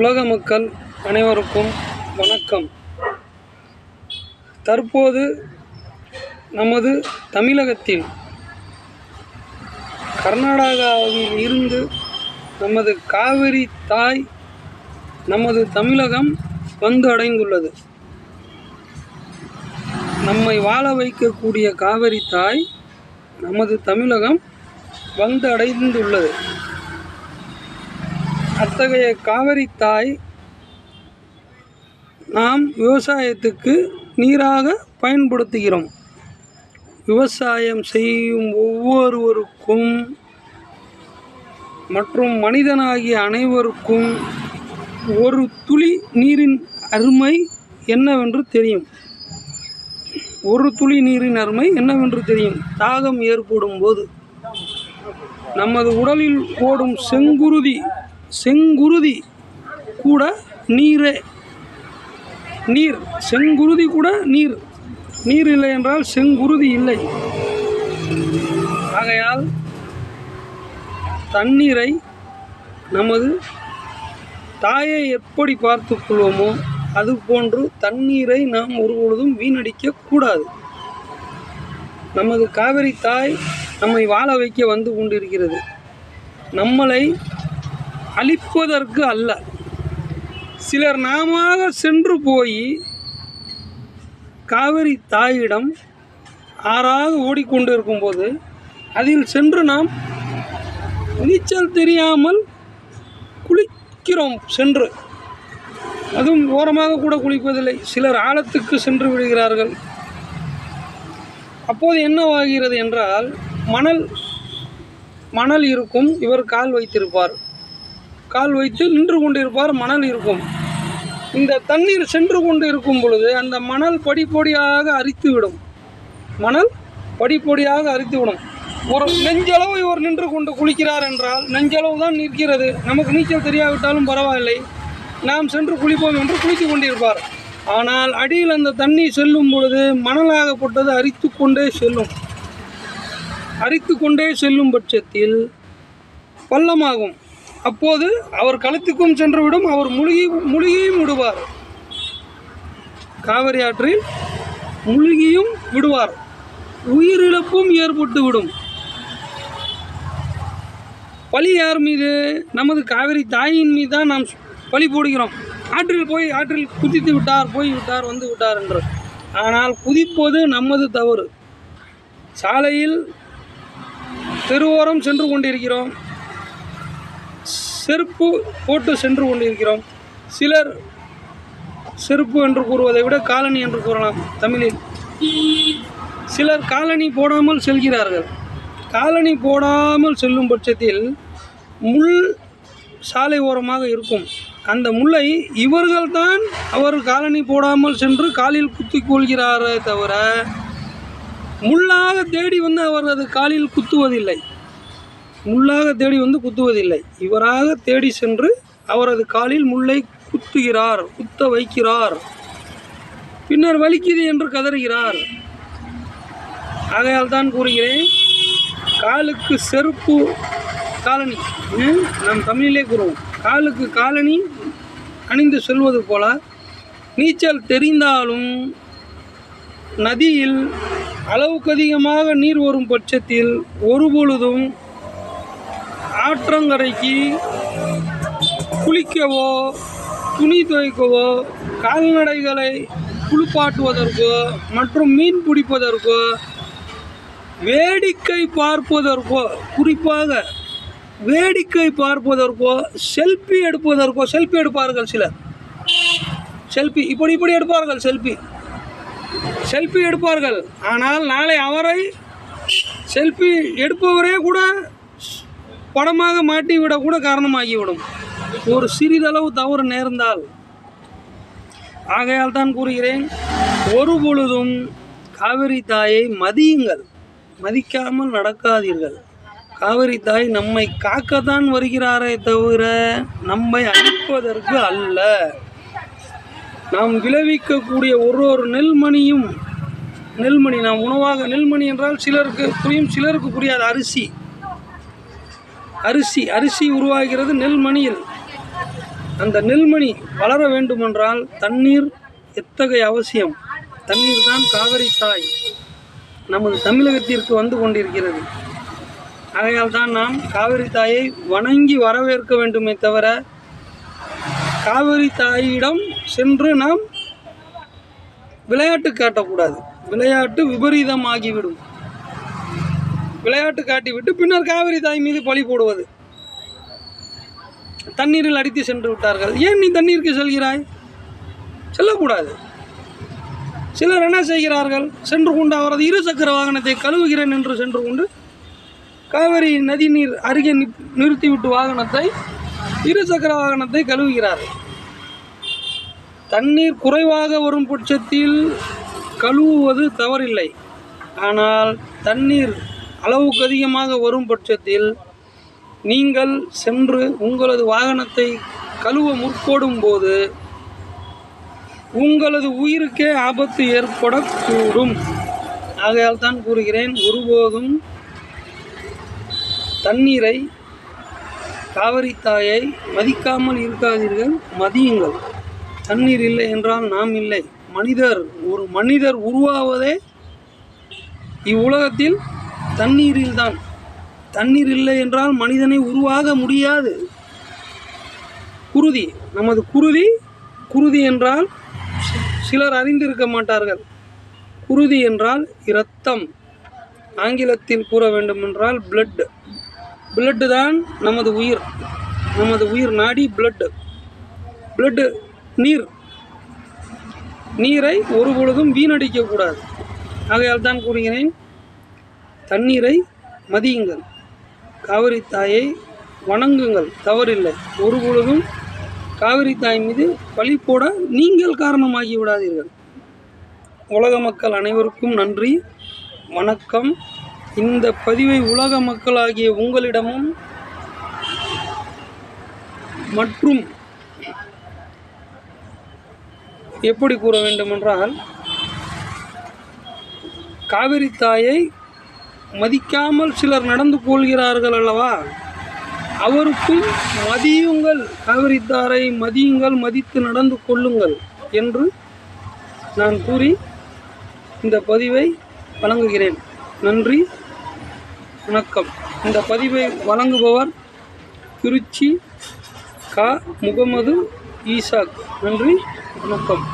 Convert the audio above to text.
உலக மக்கள் அனைவருக்கும் வணக்கம். தற்போது நமது தமிழகத்தின் கர்நாடகாவில் இருந்து நமது காவிரி தாய் நமது தமிழகம் வந்து அடைந்துள்ளது. நம்மை வாழ வைக்கக்கூடிய காவிரி தாய் நமது தமிழகம் வந்து அடைந்துள்ளது. அத்தகைய காவிரி தாய் நாம் விவசாயத்துக்கு நீராக பயன்படுத்துகிறோம். விவசாயம் செய்யும் ஒவ்வொருவருக்கும் மற்றும் மனிதனாகிய அனைவருக்கும் ஒரு துளி நீரின் அருமை என்னவென்று தெரியும். ஒரு துளி நீரின் அருமை என்னவென்று தெரியும்? தாகம் ஏற்படும் போது நமது உடலில் ஓடும் செங்குருதி செங்குருதி கூட நீரே. நீர் செங்குருதி கூட நீர். நீர் இல்லை என்றால் செங்குருதி இல்லை. ஆகையால் தண்ணீரை நமது தாயை எப்படி பார்த்து கொள்வோமோ அதுபோன்று தண்ணீரை நாம் ஒருபொழுதும் வீணடிக்க கூடாது. நமது காவிரி தாய் நம்மை வாழ வைக்க வந்து கொண்டிருக்கிறது. நம்மளை அழிப்பதற்கு அல்ல. சிலர் நாம சென்று போய் காவிரி தாயிடம் ஆறாக ஓடிக்கொண்டு இருக்கும்போது அதில் சென்று நாம் நீச்சல் தெரியாமல் குளிக்கிறோம் சென்று. அதுவும் ஓரமாக கூட குளிப்பதில்லை. சிலர் ஆழத்துக்கு சென்று விடுகிறார்கள். அப்போது என்னவாகிறது என்றால் மணல் மணல் இருக்கும். இவர் கால் வைத்திருப்பார். கால் வைத்து நின்று கொண்டிருப்பார் மணல் இருக்கும். இந்த தண்ணீர் சென்று கொண்டு இருக்கும் பொழுது அந்த மணல் படிப்படியாக அரித்துவிடும். மணல் படிப்படியாக அரித்துவிடும். ஒரு நெஞ்சளவு இவர் நின்று கொண்டு குளிக்கிறார் என்றால் நெஞ்சளவு தான் நிற்கிறது. நமக்கு நீச்சல் தெரியாவிட்டாலும் பரவாயில்லை. நாம் சென்று குளிப்போம் என்று குளித்துக் கொண்டிருப்பார். ஆனால் அடியில் அந்த தண்ணி செல்லும் பொழுது மணலாகப்பட்டது அரித்து கொண்டே செல்லும். அரித்து கொண்டே செல்லும் பட்சத்தில் பள்ளமாகும். அப்போது அவர் களத்துக்கும் சென்றுவிடும் அவர் முழுகி முழுகியும் விடுவார். காவிரி ஆற்றில் முழுகியும் விடுவார். உயிரிழப்பும் ஏற்பட்டு விடும் பழி யார் மீது? நமது காவிரி தாயின் மீது தான் நாம் பழி போடுகிறோம். ஆற்றில் போய் ஆற்றில் குதித்து விட்டார் போய் விட்டார் வந்து விட்டார் என்று ஆனால் குதிப்பது நமது தவறு. சாலையில் தெருவோரம் சென்று கொண்டிருக்கிறோம். செருப்பு போட்டு சென்று கொண்டிருக்கிறோம். சிலர் செருப்பு என்று கூறுவதை விட காலனி என்று கூறலாம் தமிழில். சிலர் காலனி போடாமல் செல்கிறார்கள். காலனி போடாமல் செல்லும் பட்சத்தில் முள் சாலை ஓரமாக இருக்கும். அந்த முல்லை இவர்கள்தான் அவர் காலனி போடாமல் சென்று காலில் குத்திக் கொள்கிறாரே தவிர முள்ளாக தேடி வந்து அவர் அது காலில் குத்துவதில்லை. முள்ளாக தேடி வந்து குத்துவதில்லை. இவராக தேடி சென்று அவரது காலில் முள்ளை குத்துகிறார் குத்த வைக்கிறார். பின்னர் வலிக்குது என்று கதறுகிறார். ஆகையால் தான் கூறுகிறேன் காலுக்கு செருப்பு காலனி நம் தமிழிலே கூறுவோம். காலுக்கு காலனி அணிந்து செல்வது போல நீச்சல் தெரிந்தாலும் நதியில் அளவுக்கு அதிகமாக நீர் வரும் பட்சத்தில் ஒருபொழுதும் ஆற்றங்கரைக்கு குளிக்கவோ துணி துவைக்கவோ கால்நடைகளை குளிப்பாட்டுவதற்கோ மற்றும் மீன் பிடிப்பதற்கோ வேடிக்கை பார்ப்பதற்கோ குறிப்பாக வேடிக்கை பார்ப்பதற்கோ செல்ஃபி எடுப்பதற்கோ செல்ஃபி எடுப்பார்கள் சிலர். செல்ஃபி இப்படி இப்படி எடுப்பார்கள் செல்ஃபி செல்ஃபி எடுப்பார்கள். ஆனால் நாளை அவரை செல்ஃபி எடுப்பவரே கூட படமாக மாட்டிவிட கூட காரணமாகிவிடும். ஒரு சிறிதளவு தவறு நேர்ந்தால். ஆகையால் தான் கூறுகிறேன் ஒரு பொழுதும் காவிரி தாயை மதியுங்கள். மதிக்காமல் நடக்காதீர்கள். காவிரி தாய் நம்மை காக்கத்தான் வருகிறாரே தவிர நம்மை அழிப்பதற்கு அல்ல. நாம் விளைவிக்கக்கூடிய ஒரு ஒரு நெல்மணியும் நெல்மணி நாம் உணவாக நெல்மணி என்றால் சிலருக்கு புரியும் சிலருக்கு புரியாது. அரிசி. அரிசி அரிசி உருவாகிறது நெல்மணியில். அந்த நெல்மணி வளர வேண்டுமென்றால் தண்ணீர் எத்தகைய அவசியம்? தண்ணீர் தான் காவிரி தாய். நமது தமிழகத்திற்கு வந்து கொண்டிருக்கிறது. ஆகையால் தான் நாம் காவிரி தாயை வணங்கி வரவேற்க வேண்டுமே தவிர காவிரி தாயிடம் சென்று நாம் விளையாட்டு காட்டக்கூடாது. விளையாட்டு விபரீதமாகிவிடும். விளையாட்டு காட்டிவிட்டு பின்னர் காவிரி தாய் மீது பழி போடுவது. தண்ணீரில் அடித்து சென்று விட்டார்கள். ஏன் நீ தண்ணீருக்கு செல்கிறாய்? செல்லக்கூடாது. சிலர் என்ன செய்கிறார்கள்? சென்று கொண்டு அவரது இருசக்கர வாகனத்தை கழுவுகிறேன் என்று சென்று கொண்டு காவிரி நதி நீர் அருகே நிறுத்திவிட்டு வாகனத்தை இருசக்கர வாகனத்தை கழுவுகிறார்கள். தண்ணீர் குறைவாக வரும் பட்சத்தில் கழுவுவது தவறில்லை. ஆனால் தண்ணீர் அளவுக்கு அதிகமாக வரும் பட்சத்தில் நீங்கள் சென்று உங்களது வாகனத்தை கழுவ முற்போடும் போது உங்களது உயிருக்கே ஆபத்து ஏற்படக்கூடும். ஆகையால் தான் கூறுகிறேன் ஒருபோதும் தண்ணீரை காவிரி தாயை மதிக்காமல் இருக்காதீர்கள் மதியுங்கள். தண்ணீர் இல்லை என்றால் நாம் இல்லை. மனிதர் ஒரு மனிதர் உருவாவதே இவ்வுலகத்தில் தண்ணீரில்தான். தண்ணீர் இல்லை என்றால் மனிதனை உருவாக முடியாது. குருதி நமது குருதி குருதி என்றால் சிலர் அறிந்திருக்க மாட்டார்கள். குருதி என்றால் இரத்தம். ஆங்கிலத்தில் கூற வேண்டுமென்றால் பிளட் பிளட்டு தான் நமது உயிர். நமது உயிர் நாடி பிளட்டு பிளட்டு நீர். நீரை ஒரு பொழுதும் வீணடிக்கக்கூடாது. ஆகையால் தான் கூறுகிறேன் தண்ணீரை மதியுங்கள். காவிரி தாயை வணங்குங்கள். தவறில்லை. ஒருபொழுதும் காவிரி தாய் மீது பழி போட நீங்கள் காரணமாகி விடாதீர்கள். உலக மக்கள் அனைவருக்கும் நன்றி. வணக்கம். இந்த பதிவை உலக மக்களாகிய உங்களிடமும் மற்றும் எப்படி கூற வேண்டுமென்றால் காவிரி தாயை மதிக்காமல் சிலர் நடந்து கொள்கிறார்கள் அல்லவா? அவருக்கும் மதியுங்கள் கவரித்தாரை மதியுங்கள் மதித்து நடந்து கொள்ளுங்கள் என்று நான் கூறி இந்த பதிவை வழங்குகிறேன். நன்றி வணக்கம். இந்த பதிவை வழங்குபவர் திருச்சி கா. முகமது ஈசாக். நன்றி வணக்கம்.